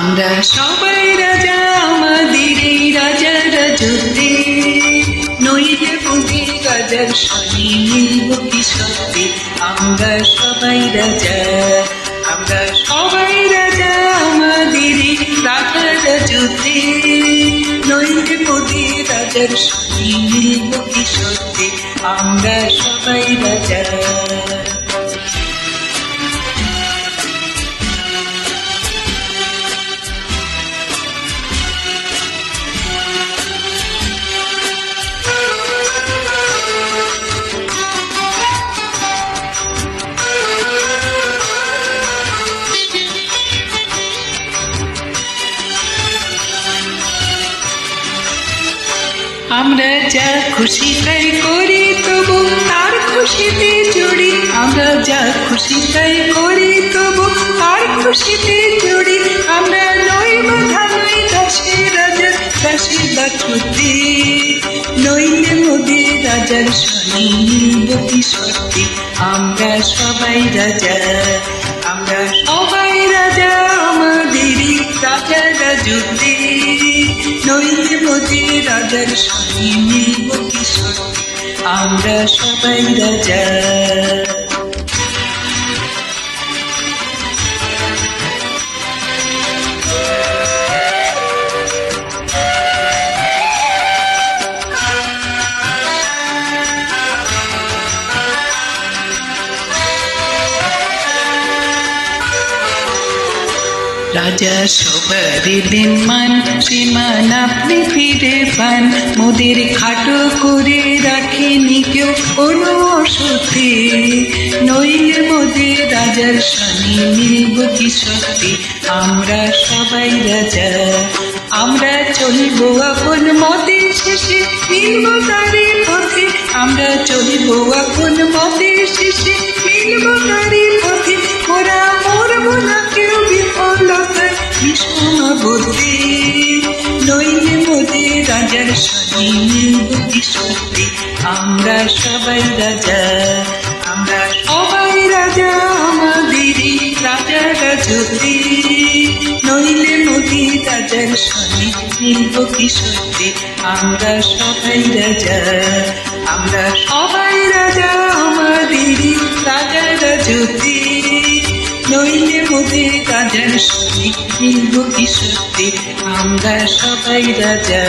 আমরা সবাই রাজা, আমাদের এই রাজারা যুদ্ধে। নইলে বুদ্ধি রাজার শনি মিলব কি সত্যি আমরা সবাই রাজা, আমরা সবাই রাজা, আমাদের এই রাজারা যুদ্ধে। নইলে বুদ্ধি রাজার শনি মিলব কি সত্যি আমরা সবাই রাজা। আমরা যা খুশি তাই করি তবু, তার খুশিতে জড়ি। আমরা যা খুশি তাই করি তবু, তার খুশিতে জড়ি। আমরা নই বাধা, নই রাজা, দাসে বাছুতি নইলে মোদি রাজার শনি সত্যি আমরা সবাই রাজা, আমরা সবাই রাজা, আমাদেরই রাজারা যুদ্ধে মোদি রাজার নির্বতী সত্যি আমরা সবাই রাজা। রাজা সবারই দিন মান সীমান আপনি ফিরে পান। মোদের খাটো করে রাখেনি কেউ কোনো অসতি নইলে মোদের রাজার শনি মিলব কি সত্যি? আমরা সবাই রাজা, আমরা চলব আপন মতে শেষে। মিলব তারে পথে, আমরা চলব আপন মতে শেষে। মিলব বুদ্ধি নইলে মোদে রাজার শনি বুদ্ধি সত্যি আমরা সবাই রাজা, আমরা সবাই রাজা, আমাদেরই রাজারা যদি নইলে মোদি রাজার শনি মিলব সত্যি আমরা সবাই রাজা, আমরা সবাই রাজা, আমাদেরই রাজারা যদি নইলে মোদে রাজার শনি মিলব কি সত্যি আমরা সবাই রাজা।